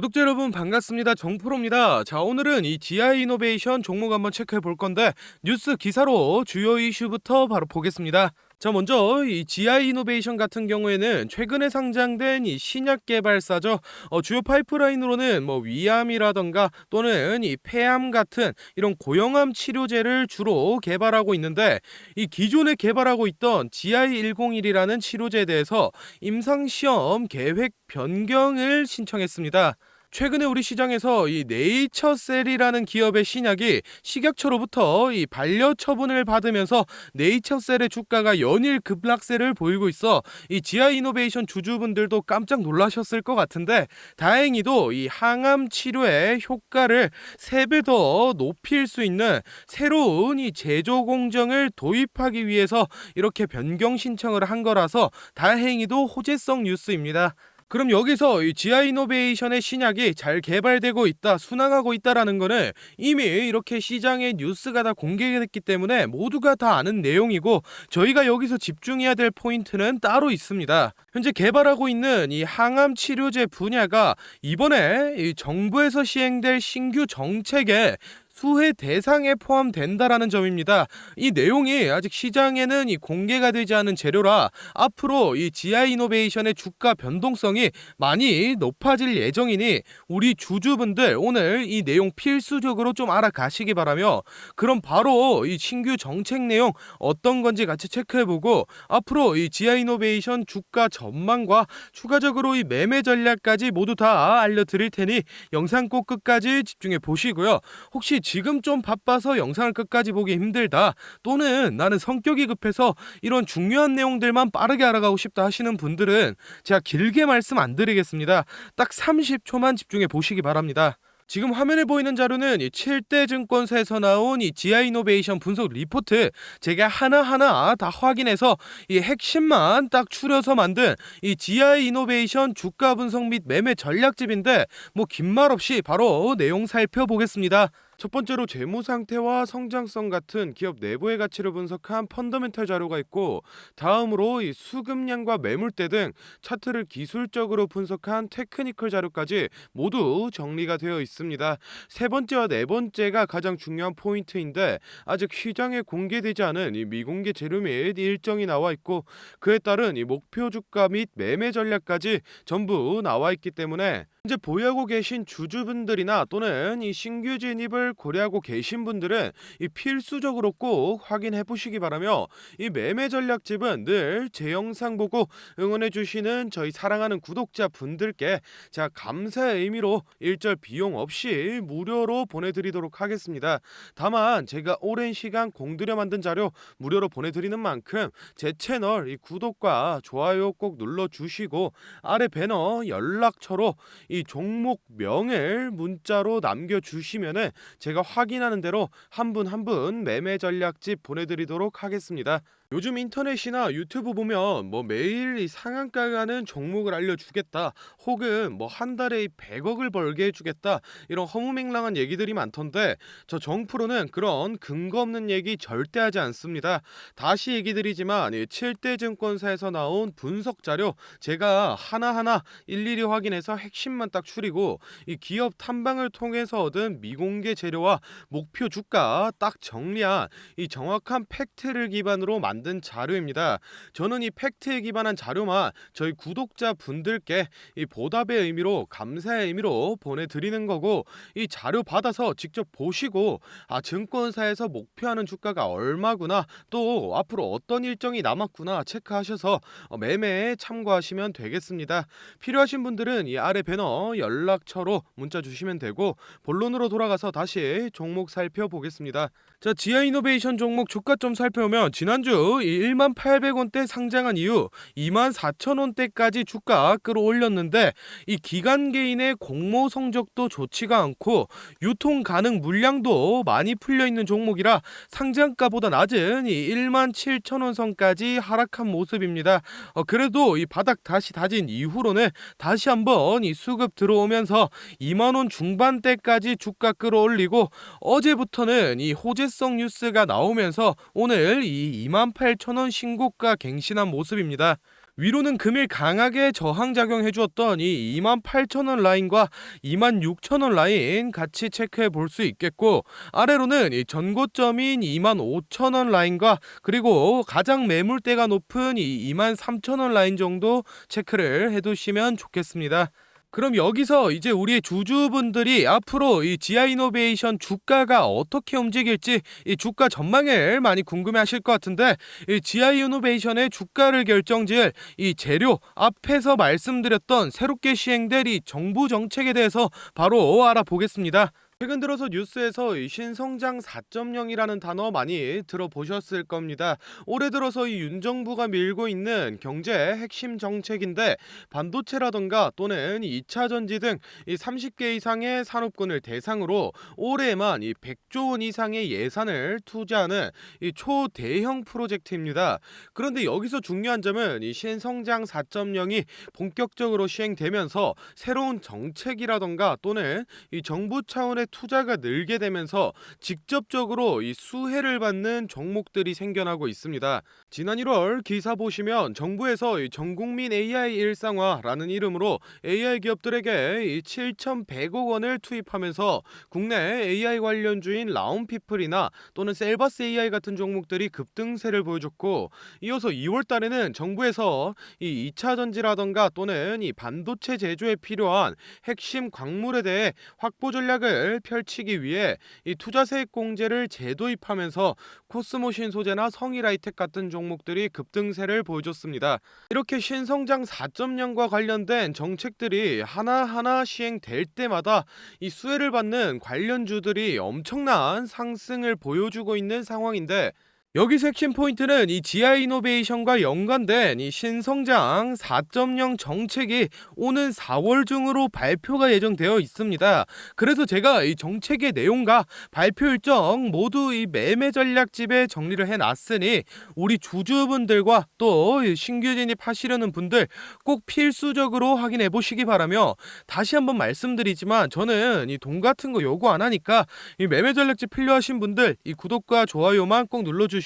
구독자 여러분 반갑습니다. 정프로입니다. 자 오늘은 이 GI 이노베이션 종목 한번 체크해 볼 건데 뉴스 기사로 주요 이슈부터 바로 보겠습니다. 자 먼저 이 GI 이노베이션 같은 경우에는 최근에 상장된 이 신약 개발사죠. 어, 주요 파이프라인으로는 뭐 위암이라던가 또는 이 폐암 같은 이런 고형암 치료제를 주로 개발하고 있는데 이 기존에 개발하고 있던 GI101이라는 치료제에 대해서 임상 시험 계획 변경을 신청했습니다. 최근에 우리 시장에서 이 네이처셀이라는 기업의 신약이 식약처로부터 이 반려 처분을 받으면서 네이처셀의 주가가 연일 급락세를 보이고 있어 이 지아 이노베이션 주주분들도 깜짝 놀라셨을 것 같은데 다행히도 이 항암 치료의 효과를 3배 더 높일 수 있는 새로운 이 제조 공정을 도입하기 위해서 이렇게 변경 신청을 한 거라서 다행히도 호재성 뉴스입니다. 그럼 여기서 이 지아 이노베이션의 신약이 잘 개발되고 있다, 순항하고 있다라는 거는 이미 이렇게 시장에 뉴스가 다 공개됐기 때문에 모두가 다 아는 내용이고 저희가 여기서 집중해야 될 포인트는 따로 있습니다. 현재 개발하고 있는 이 항암 치료제 분야가 이번에 이 정부에서 시행될 신규 정책에 수혜 대상에 포함된다라는 점입니다. 이 내용이 아직 시장에는 이 공개가 되지 않은 재료라 앞으로 이 지아 이노베이션의 주가 변동성이 많이 높아질 예정이니 우리 주주분들 오늘 이 내용 필수적으로 좀 알아가시기 바라며 그럼 바로 이 신규 정책 내용 어떤 건지 같이 체크해보고 앞으로 이 지아 이노베이션 주가 전망과 추가적으로 이 매매 전략까지 모두 다 알려드릴 테니 영상 꼭 끝까지 집중해 보시고요. 혹시 지금 좀 바빠서 영상을 끝까지 보기 힘들다 또는 나는 성격이 급해서 이런 중요한 내용들만 빠르게 알아가고 싶다 하시는 분들은 제가 길게 말씀 안 드리겠습니다. 딱 30초만 집중해 보시기 바랍니다. 지금 화면에 보이는 자료는 이 7대 증권사에서 나온 이 지아 이노베이션 분석 리포트 제가 하나하나 다 확인해서 이 핵심만 딱 추려서 만든 이 지아 이노베이션 주가 분석 및 매매 전략집인데 뭐 긴 말 없이 바로 내용 살펴보겠습니다. 첫 번째로 재무 상태와 성장성 같은 기업 내부의 가치를 분석한 펀더멘탈 자료가 있고 다음으로 이 수급량과 매물대 등 차트를 기술적으로 분석한 테크니컬 자료까지 모두 정리가 되어 있습니다. 세 번째와 네 번째가 가장 중요한 포인트인데 아직 시장에 공개되지 않은 이 미공개 재료 및 일정이 나와 있고 그에 따른 이 목표 주가 및 매매 전략까지 전부 나와 있기 때문에 현재 보유하고 계신 주주분들이나 또는 이 신규 진입을 고려하고 계신 분들은 이 필수적으로 꼭 확인해 보시기 바라며 이 매매 전략집은 늘 제 영상 보고 응원해 주시는 저희 사랑하는 구독자 분들께 제가 감사의 의미로 일절 비용 없이 무료로 보내드리도록 하겠습니다. 다만 제가 오랜 시간 공들여 만든 자료 무료로 보내드리는 만큼 제 채널 이 구독과 좋아요 꼭 눌러 주시고 아래 배너 연락처로 이 종목 명을 문자로 남겨주시면은 제가 확인하는 대로 한 분 한 분 매매 전략집 보내드리도록 하겠습니다. 요즘 인터넷이나 유튜브 보면 뭐 매일 이 상한가 가는 종목을 알려주겠다 혹은 뭐 한 달에 100억을 벌게 해주겠다 이런 허무맹랑한 얘기들이 많던데 저 정프로는 그런 근거 없는 얘기 절대 하지 않습니다. 다시 얘기 드리지만 이 7대 증권사에서 나온 분석 자료 제가 하나하나 일일이 확인해서 핵심만 딱 추리고 이 기업 탐방을 통해서 얻은 미공개 재료와 목표 주가 딱 정리한 이 정확한 팩트를 기반으로 만든 자료입니다. 저는 이 팩트에 기반한 자료만 저희 구독자 분들께 이 보답의 의미로 감사의 의미로 보내드리는 거고 이 자료 받아서 직접 보시고 아 증권사에서 목표하는 주가가 얼마구나 또 앞으로 어떤 일정이 남았구나 체크하셔서 어, 매매에 참고하시면 되겠습니다. 필요하신 분들은 이 아래 배너 연락처로 문자 주시면 되고 본론으로 돌아가서 다시 종목 살펴보겠습니다. 자, 지아 이노베이션 종목 주가 좀 살펴보면 지난주 이 1만 800원대 상장한 이후 2만 4천원대까지 주가 끌어올렸는데 이 기간 개인의 공모 성적도 좋지가 않고 유통 가능 물량도 많이 풀려 있는 종목이라 상장가보다 낮은 이 1만 7천원 선까지 하락한 모습입니다. 어, 그래도 이 바닥 다시 다진 이후로는 다시 한번 이 수급 들어오면서 2만 원 중반대까지 주가 끌어올리고 어제부터는 이 호재 성 뉴스가 나오면서 오늘 이 28,000원 신고가 갱신한 모습입니다. 위로는 금일 강하게 저항 작용해 주었던 이 28,000원 라인과 26,000원 라인 같이 체크해 볼 수 있겠고 아래로는 이 전고점인 25,000원 라인과 그리고 가장 매물대가 높은 이 23,000원 라인 정도 체크를 해 두시면 좋겠습니다. 그럼 여기서 이제 우리의 주주분들이 앞으로 이 지아 이노베이션 주가가 어떻게 움직일지 이 주가 전망을 많이 궁금해 하실 것 같은데 이 지아 이노베이션의 주가를 결정지을 이 재료 앞에서 말씀드렸던 새롭게 시행될 이 정부 정책에 대해서 바로 알아보겠습니다. 최근 들어서 뉴스에서 이 신성장 4.0이라는 단어 많이 들어보셨을 겁니다. 올해 들어서 이 윤 정부가 밀고 있는 경제 핵심 정책인데 반도체라던가 또는 2차 전지 등 이 30개 이상의 산업군을 대상으로 올해만 이 100조 원 이상의 예산을 투자하는 이 초대형 프로젝트입니다. 그런데 여기서 중요한 점은 이 신성장 4.0이 본격적으로 시행되면서 새로운 정책이라던가 또는 이 정부 차원의 투자가 늘게 되면서 직접적으로 이 수혜를 받는 종목들이 생겨나고 있습니다. 지난 1월 기사 보시면 정부에서 이 전국민 AI 일상화라는 이름으로 AI 기업들에게 이 7,100억 원을 투입하면서 국내 AI 관련주인 라운피플이나 또는 셀바스 AI 같은 종목들이 급등세를 보여줬고 이어서 2월 달에는 정부에서 이 2차 전지라던가 또는 이 반도체 제조에 필요한 핵심 광물에 대해 확보 전략을 펼치기 위해 이 투자세액 공제를 재도입하면서 코스모 신 소재나 성일하이텍 같은 종목들이 급등세를 보여줬습니다. 이렇게 신성장 4.0과 관련된 정책들이 하나하나 시행될 때마다 이 수혜를 받는 관련주들이 엄청난 상승을 보여주고 있는 상황인데 여기서 핵심 포인트는 이 지아 이노베이션과 연관된 이 신성장 4.0 정책이 오는 4월 중으로 발표가 예정되어 있습니다. 그래서 제가 이 정책의 내용과 발표 일정 모두 이 매매 전략집에 정리를 해 놨으니 우리 주주분들과 또이 신규 진입하시려는 분들 꼭 필수적으로 확인해 보시기 바라며 다시 한번 말씀드리지만 저는 이 돈 같은 거 요구 안 하니까 이 매매 전략집 필요하신 분들 이 구독과 좋아요만 꼭 눌러 주시고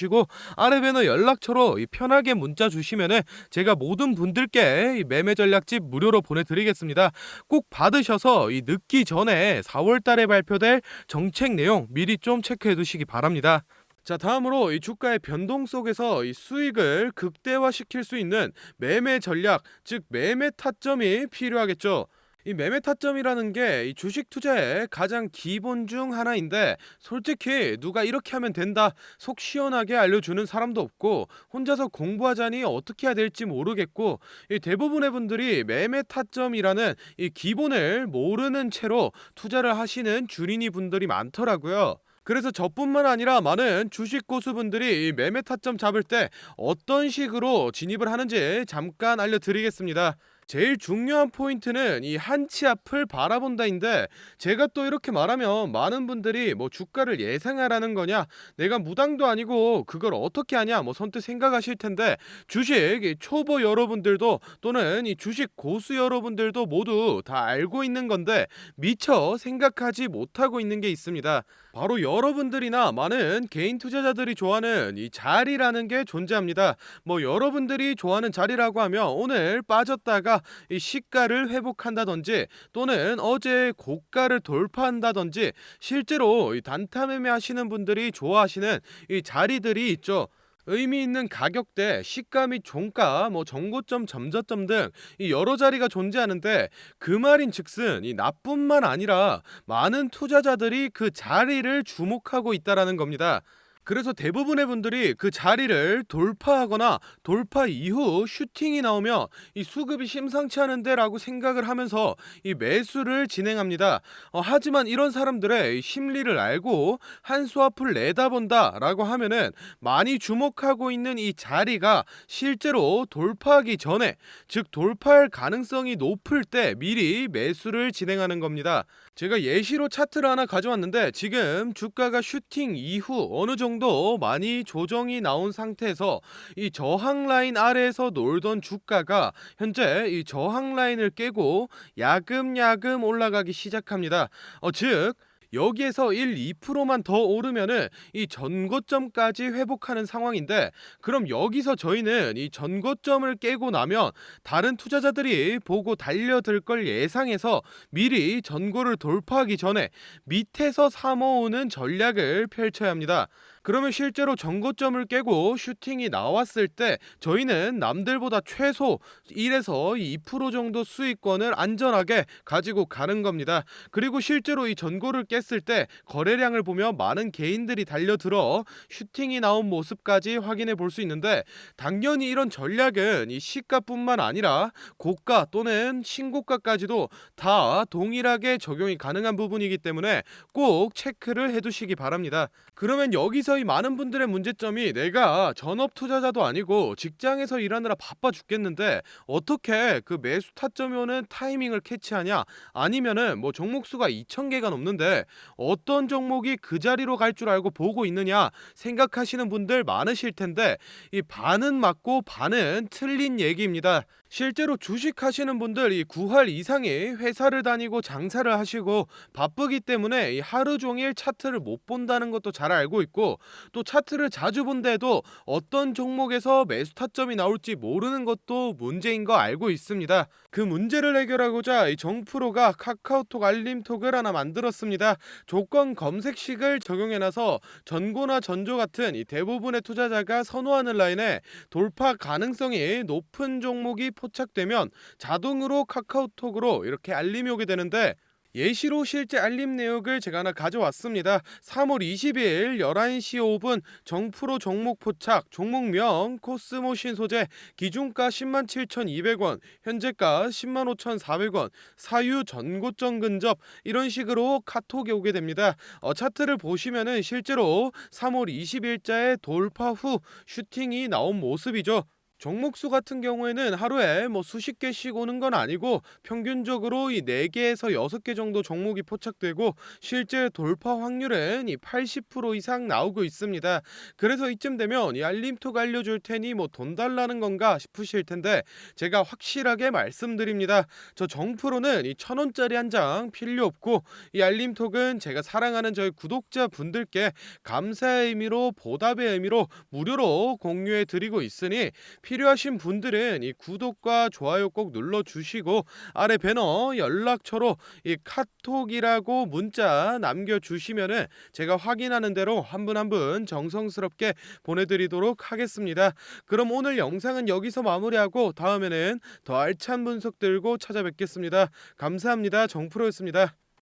아래 배너 연락처로 이 편하게 문자 주시면은 제가 모든 분들께 이 매매 전략집 무료로 보내드리겠습니다. 꼭 받으셔서 이 늦기 전에 4월달에 발표될 정책 내용 미리 좀 체크해 두시기 바랍니다. 자 다음으로 이 주가의 변동 속에서 이 수익을 극대화시킬 수 있는 매매 전략 즉 매매 타점이 필요하겠죠. 이 매매 타점이라는 게 이 주식 투자의 가장 기본 중 하나인데 솔직히 누가 이렇게 하면 된다 속 시원하게 알려주는 사람도 없고 혼자서 공부하자니 어떻게 해야 될지 모르겠고 이 대부분의 분들이 매매 타점이라는 이 기본을 모르는 채로 투자를 하시는 주린이 분들이 많더라고요. 그래서 저뿐만 아니라 많은 주식 고수분들이 이 매매 타점 잡을 때 어떤 식으로 진입을 하는지 잠깐 알려드리겠습니다. 제일 중요한 포인트는 이 한치 앞을 바라본다인데 제가 또 이렇게 말하면 많은 분들이 뭐 주가를 예상하라는 거냐 내가 무당도 아니고 그걸 어떻게 하냐 뭐 선뜻 생각하실 텐데 주식 이 초보 여러분들도 또는 이 주식 고수 여러분들도 모두 다 알고 있는 건데 미처 생각하지 못하고 있는 게 있습니다. 바로 여러분들이나 많은 개인 투자자들이 좋아하는 이 자리라는 게 존재합니다. 뭐 여러분들이 좋아하는 자리라고 하면 오늘 빠졌다가 이 시가를 회복한다든지 또는 어제 고가를 돌파한다든지 실제로 이 단타 매매 하시는 분들이 좋아하시는 이 자리들이 있죠. 의미 있는 가격대, 시가 및 종가, 뭐 정고점, 점저점 등 이 여러 자리가 존재하는데 그 말인 즉슨 이 나뿐만 아니라 많은 투자자들이 그 자리를 주목하고 있다라는 겁니다. 그래서 대부분의 분들이 그 자리를 돌파하거나 돌파 이후 슈팅이 나오면 이 수급이 심상치 않은데라고 생각을 하면서 이 매수를 진행합니다. 어, 하지만 이런 사람들의 이 심리를 알고 한 수 앞을 내다본다라고 하면은 많이 주목하고 있는 이 자리가 실제로 돌파하기 전에 즉 돌파할 가능성이 높을 때 미리 매수를 진행하는 겁니다. 제가 예시로 차트를 하나 가져왔는데 지금 주가가 슈팅 이후 어느 정도 많이 조정이 나온 상태에서 이 저항 라인 아래에서 놀던 주가가 현재 이 저항 라인을 깨고 야금야금 올라가기 시작합니다. 어, 즉 여기에서 1, 2%만 더 오르면은 이 전고점까지 회복하는 상황인데 그럼 여기서 저희는 이 전고점을 깨고 나면 다른 투자자들이 보고 달려들 걸 예상해서 미리 전고를 돌파하기 전에 밑에서 사모으는 전략을 펼쳐야 합니다. 그러면 실제로 전고점을 깨고 슈팅이 나왔을 때 저희는 남들보다 최소 1에서 2% 정도 수익권을 안전하게 가지고 가는 겁니다. 그리고 실제로 이 전고를 깼을 때 거래량을 보면 많은 개인들이 달려들어 슈팅이 나온 모습까지 확인해 볼 수 있는데 당연히 이런 전략은 이 시가뿐만 아니라 고가 또는 신고가까지도 다 동일하게 적용이 가능한 부분이기 때문에 꼭 체크를 해 두시기 바랍니다. 그러면 여기서 이 많은 분들의 문제점이 내가 전업 투자자도 아니고 직장에서 일하느라 바빠 죽겠는데 어떻게 그 매수 타점이 오는 타이밍을 캐치하냐 아니면은 뭐 종목 수가 2,000개가 넘는데 어떤 종목이 그 자리로 갈 줄 알고 보고 있느냐 생각하시는 분들 많으실 텐데 이 반은 맞고 반은 틀린 얘기입니다. 실제로 주식 하시는 분들 이 9할 이상이 회사를 다니고 장사를 하시고 바쁘기 때문에 이 하루 종일 차트를 못 본다는 것도 잘 알고 있고 또 차트를 자주 본데도 어떤 종목에서 매수 타점이 나올지 모르는 것도 문제인 거 알고 있습니다. 그 문제를 해결하고자 이 정프로가 카카오톡 알림톡을 하나 만들었습니다. 조건 검색식을 적용해놔서 전고나 전조 같은 이 대부분의 투자자가 선호하는 라인에 돌파 가능성이 높은 종목이 포 착되면 자동으로 카카오톡으로 이렇게 알림이 오게 되는데 예시로 실제 알림 내역을 제가 하나 가져왔습니다. 3월 20일 11시 5분 정프로 종목 포착, 종목명 코스모신 소재, 기준가 107,200원, 현재가 105,400원, 사유 전고점 근접 이런 식으로 카톡이 오게 됩니다. 어, 차트를 보시면은 실제로 3월 20일자에 돌파 후 슈팅이 나온 모습이죠. 종목수 같은 경우에는 하루에 뭐 수십 개씩 오는 건 아니고 평균적으로 이 4개에서 6개 정도 종목이 포착되고 실제 돌파 확률은 이 80% 이상 나오고 있습니다. 그래서 이쯤 되면 이 알림톡 알려줄 테니 뭐 돈 달라는 건가 싶으실 텐데 제가 확실하게 말씀드립니다. 저 정프로는 이 천 원짜리 한 장 필요 없고 이 알림톡은 제가 사랑하는 저희 구독자 분들께 감사의 의미로 보답의 의미로 무료로 공유해 드리고 있으니 필요하신 분들은 이 구독과 좋아요 꼭 눌러 주시고 아래 배너 연락처로 이 카톡이라고 문자 남겨 주시면은 제가 확인하는 대로 한 분 한 분 정성스럽게 보내드리도록 하겠습니다. 그럼 오늘 영상은 여기서 마무리하고 다음에는 더 알찬 분석 들고 찾아뵙겠습니다. 감사합니다. 정프로였습니다.